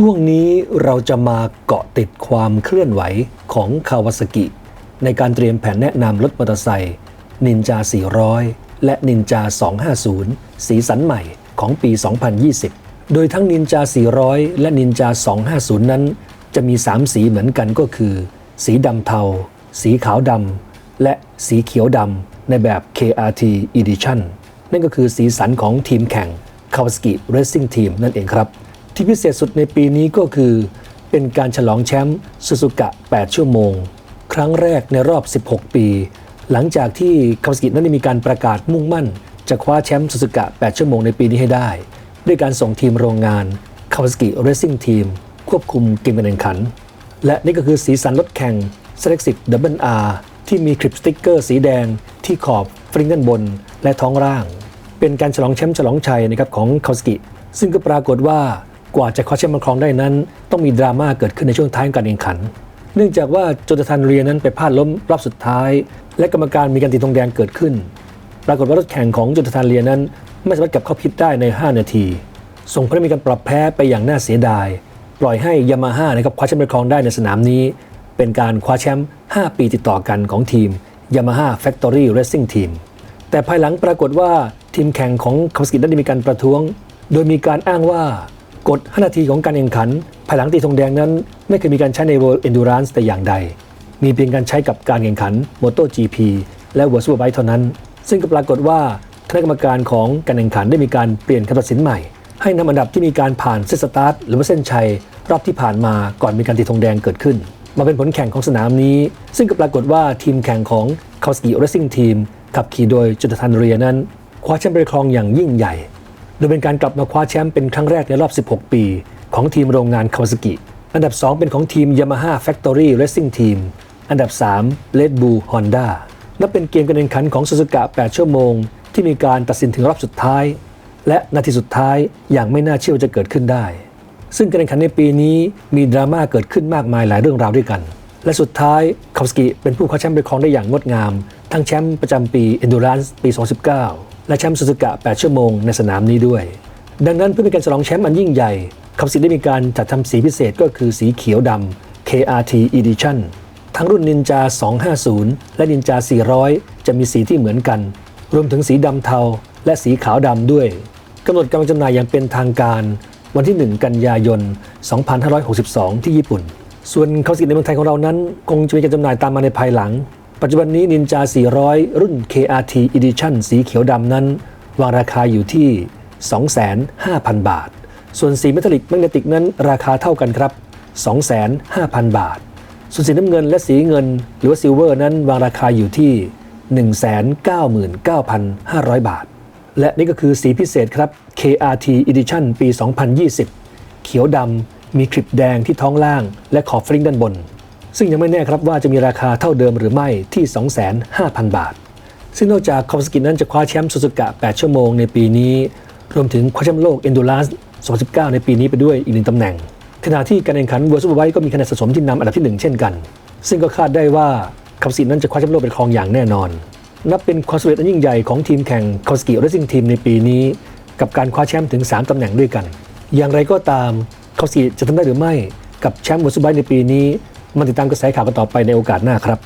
ช่วงนี้เราจะมาเกาะติดความเคลื่อนไหวของคาวาซากิในการเตรียมแผนแนะนำรถมอเตอร์ไซค์นินจา 400 และนินจา 250 สีสันใหม่ของปี 2020 โดยทั้งนินจา 400 และนินจา 250 นั้น จะมี 3 สีเหมือนกันก็คือ สีดำเทา สีขาวดำ และสีเขียวดำ ในแบบ KRT Edition นั่นก็คือสีสันของทีมแข่ง Kawasaki Racing Team นั่นเองครับ ที่พิเศษสุดในปีนี้ก็คือ เป็นการฉลองแชมป์ซูซูกะ 8 ชั่วโมง ครั้งแรกในรอบ 16 ปี หลังจากที่คาวสกินั้นได้มีการประกาศมุ่งมั่น จะคว้าแชมป์ซูซูกะ 8 ชั่วโมงในปีนี้ให้ได้ ด้วยการส่งทีมโรงงาน Kawasaki Racing Team ควบคุมเกมการแข่งขัน และนี่ก็คือสีสันรถแข่ง s e l e c t i v Double R ที่มีคลิปสติ๊กเกอร์สีแดงที่ขอบฟริงด้านบนและท้องร่าง เป็นการฉลองแชมป์ฉลองชัยนะครับของคาวสกิซึ่งก็ปรากฏว่า กว่าจะคว้าแชมป์มาครองได้นั้น ต้องมีดราม่าเกิดขึ้นในช่วงท้ายของการแข่งขัน เนื่องจากว่าโจนาธานเรียนั้นไปพลาดล้มรอบสุดท้าย และกรรมการมีการตีธงแดงเกิดขึ้น ปรากฏว่ารถแข่งของโจนาธานเรียนั้น ไม่สามารถกลับเข้าพิษได้ใน 5 นาที ส่งผลให้มีการปรับแพ้ไปอย่างน่าเสียดาย ปล่อยให้ยามาฮ่านะครับคว้าแชมป์ไปครองได้ในสนามนี้ เป็นการคว้าแชมป์5ปีติดต่อกันของทีม Yamaha Factory Racing Team แต่ภายหลังปรากฏว่าทีมแข่งของคาวาสกิได้มีการประท้วง โดยมีการอ้างว่า กฎ 5 นาทีของการแข่งขัน ภายหลังตีธงแดงนั้น ไม่เคยมีการใช้ใน World Endurance แต่อย่างใด มีเพียงการใช้กับการแข่งขัน MotoGP และ World Superbike เท่านั้น ซึ่งก็ปรากฏว่าคณะกรรมการของการแข่งขันได้มีการเปลี่ยนคำตัดสินใหม่ ให้นำอันดับที่มีการผ่านเส้นสตาร์ทหรือว่าเส้นชัย รอบที่ผ่านมาก่อนมีการตีธงแดงเกิดขึ้น มาเป็นผลแข่งของสนามนี้ ซึ่งก็ปรากฏว่าทีมแข่งของ Kawasaki Racing Team ขับขี่โดยจุดทันเรียนั้นคว้าแชมป์ไปครองอย่างยิ่งใหญ่ โดยเป็นการกลับมาคว้าแชมป์เป็นครั้งแรกในรอบ 16 ปี ของทีมโรงงาน Kawasaki อันดับ 2 เป็นของทีม Yamaha Factory Racing Team อันดับ 3 Red Bull Honda นับเป็นเกมการแข่งขันของซูซูกะ 8 ชั่วโมง ที่มีการตัดสินถึงรอบสุดท้าย และนาทีสุดท้ายอย่างไม่น่าเชื่อจะเกิดขึ้นได้ ซึ่งการแข่งขันในปีนี้มีดราม่าเกิดขึ้นมากมายหลายเรื่องราวด้วยกัน และสุดท้ายคาวสกิเป็นผู้คว้าแชมป์ไปครองได้อย่างงดงาม ทั้งแชมป์ประจำปี Endurance ปี 2019 และแชมป์ซูซูกะ 8 ชั่วโมงในสนามนี้ด้วย ดังนั้นเพื่อเป็นการฉลองแชมป์อันยิ่งใหญ่คาวสกิได้มีการจัดทำสีพิเศษก็คือสีเขียวดำ KRT Edition ทั้งรุ่นนินจา250 และนินจา400 จะมีสีที่เหมือนกัน รวมถึงสีดำเทา และสีขาวดำด้วยกำหนดการจำหน่ายอย่างเป็นทางการวันที่ 1 กันยายน 2562 ที่ญี่ปุ่น ส่วนคาวสกิในเมืองไทยของเรานั้น คงจะมีการจำหน่ายตามมาในภายหลัง ปัจจุบันนี้นินจา 400 รุ่น KRT Edition สีเขียวดำนั้น วางราคาอยู่ที่ 25,000บาท ส่วนสีเมทัลลิกแมกเนติกนั้นราคาเท่ากันครับ 25,000 บาท ส่วนสีน้ำเงินและสีเงิน หรือว่าซิลเวอร์นั้นวางราคาอยู่ที่ 199,500 บาท และนี่ก็คือสีพิเศษครับ KRT Edition ปี 2020 เขียวดำมีคลิปแดงที่ท้องล่าง และขอบฟริ้งด้านบน ซึ่งยังไม่แน่ครับว่าจะมีราคาเท่าเดิมหรือไม่ที่ 25,000บาท ซึ่งนอกจากคอมสกินั้นจะคว้าแชมป์ซูซูกะ 8 ชั่วโมงในปีนี้ รวมถึงคว้าแชมป์โลก Endurance 2019 ในปีนี้ไปด้วยอีกหนึ่งตำแหน่ง ขณะที่การแข่งขัน World Superbike ก็มีคะแนนสะสมที่นำอันดับที่ 1 เช่นกัน ซึ่งก็คาดได้ว่าคอมสกินั้นจะคว้าแชมป์โลกเป็นครองอย่างแน่นอน นับเป็นความสำเร็จอันยิ่งใหญ่ของทีมแข่ง Kawasaki Racing Team ในปีนี้ กับการคว้าแชมป์ถึง 3ตำแหน่งด้วยกัน อย่างไรก็ตาม Kawasaki จะทำได้หรือไม่กับแชมป์ World Superbike ในปีนี้ มาติดตามกระแสข่าวกันต่อไปในโอกาสหน้าครับ